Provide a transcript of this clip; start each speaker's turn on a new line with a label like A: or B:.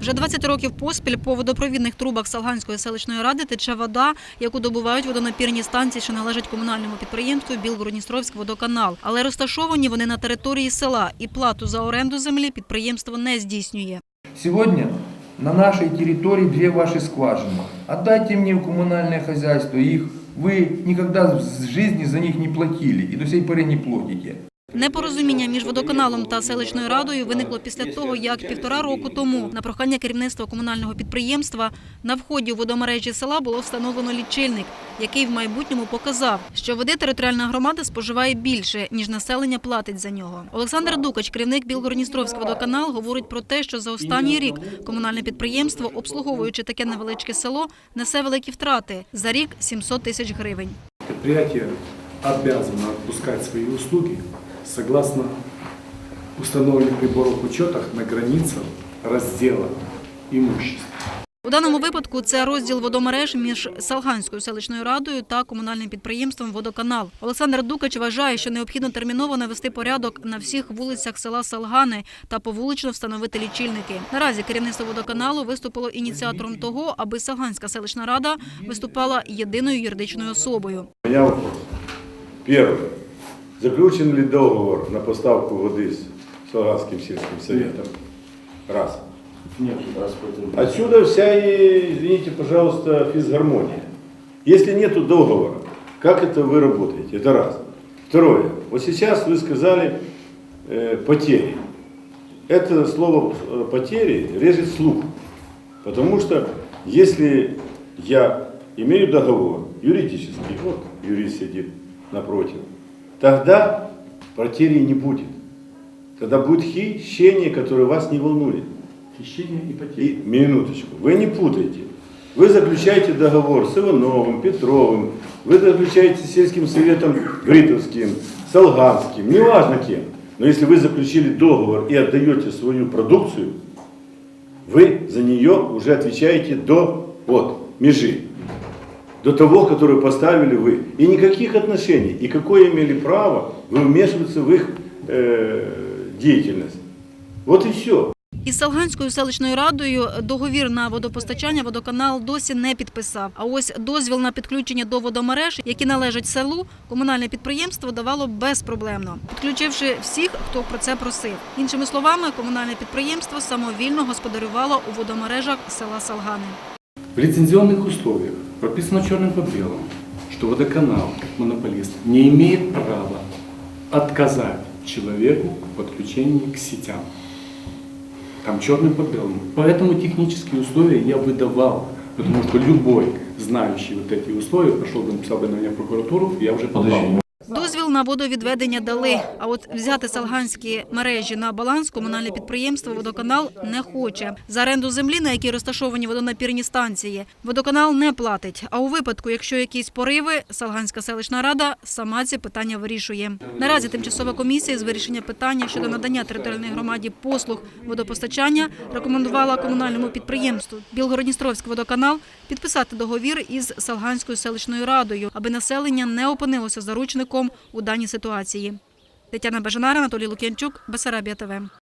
A: Вже 20 років поспіль по водопровідних трубах Салганської селищної ради тече вода, яку добувають водонапірні станції, що належать комунальному підприємству Білгородністровськ водоканал. Але розташовані вони на території села і плату за оренду землі підприємство не здійснює.
B: Сегодня на нашей территории две ваши скважины. Отдайте мне в коммунальное хозяйство их. Вы никогда в жизни за них не платили и до сей поры не платите.
A: Непорозуміння між водоканалом та селищною радою виникло після того, як півтора року тому на прохання керівництва комунального підприємства на вході у водомережі села було встановлено лічильник, який в майбутньому показав, що води територіальна громада споживає більше, ніж населення платить за нього. Олександр Дукач, керівник Білгородністровський водоканал, говорить про те, що за останній рік комунальне підприємство, обслуговуючи таке невеличке село, несе великі втрати за рік 700 тисяч гривень.
C: Предприятие обязано отпускать свои услуги согласно установленных приборов учетах на границах раздела имущества.
A: У даному випадку це розділ водомереж між Салганською селищною радою та комунальним підприємством Водоканал. Олександр Дукач вважає, що необхідно терміново навести порядок на всіх вулицях села Салгани та повулично встановити лічильники. Наразі керівництво водоканалу виступило ініціатором того, аби Салганська селищна рада виступала єдиною юридичною особою.
D: Первое. Заключен ли договор на поставку воды с Солганским сельским советом? Раз.
C: Нет.
D: Отсюда вся, и, извините, пожалуйста, физгармония. Если нет договора, как это вы работаете? Это раз. Второе. Вот сейчас вы сказали э, потери. Это слово э, потери режет слух. Потому что если я имею договор юридический, вот юрист сидит напротив, тогда потери не будет. Тогда будет хищение, которое вас не волнует.
C: Хищение и потери.
D: И минуточку, вы не путайте. Вы заключаете договор с Ивановым, Петровым, вы заключаете с сельским советом Бритовским, Солганским, неважно кем. Но если вы заключили договор и отдаете свою продукцию, вы за нее уже отвечаете до вот, межи, до того, которую поставили вы. И никаких отношений, и какое имели право вы вмешиваться в их э, деятельность. Вот и все.
A: Із Салганською селищною радою договір на водопостачання водоканал досі не підписав. А ось дозвіл на підключення до водомереж, які належать селу, комунальне підприємство давало безпроблемно, підключивши всіх, хто про це просив. Іншими словами, комунальне підприємство самовільно господарювало у водомережах села Салгани.
C: В лицензионных условиях прописано черным по белому, что водоканал, монополист, не имеет права отказать человеку в подключении к сетям. Там черным по белому. Поэтому технические условия я выдавал, потому что любой, знающий вот эти условия, пошел бы написал бы на меня в прокуратуру, я уже подал.
A: Дозвіл на водовідведення дали. А от взяти салганські мережі на баланс комунальне підприємство Водоканал не хоче. За оренду землі, на якій розташовані водонапірні станції, водоканал не платить. А у випадку, якщо якісь пориви, Салганська селищна рада сама ці питання вирішує. Наразі тимчасова комісія з вирішення питання щодо надання територіальній громаді послуг водопостачання рекомендувала комунальному підприємству Білгородністровський водоканал підписати договір із Салганською селищною радою, аби населення не опинилося заручником у даній ситуації. Тетяна Бажанара, Анатолій Лук'янчук, Бесарабія ТВ.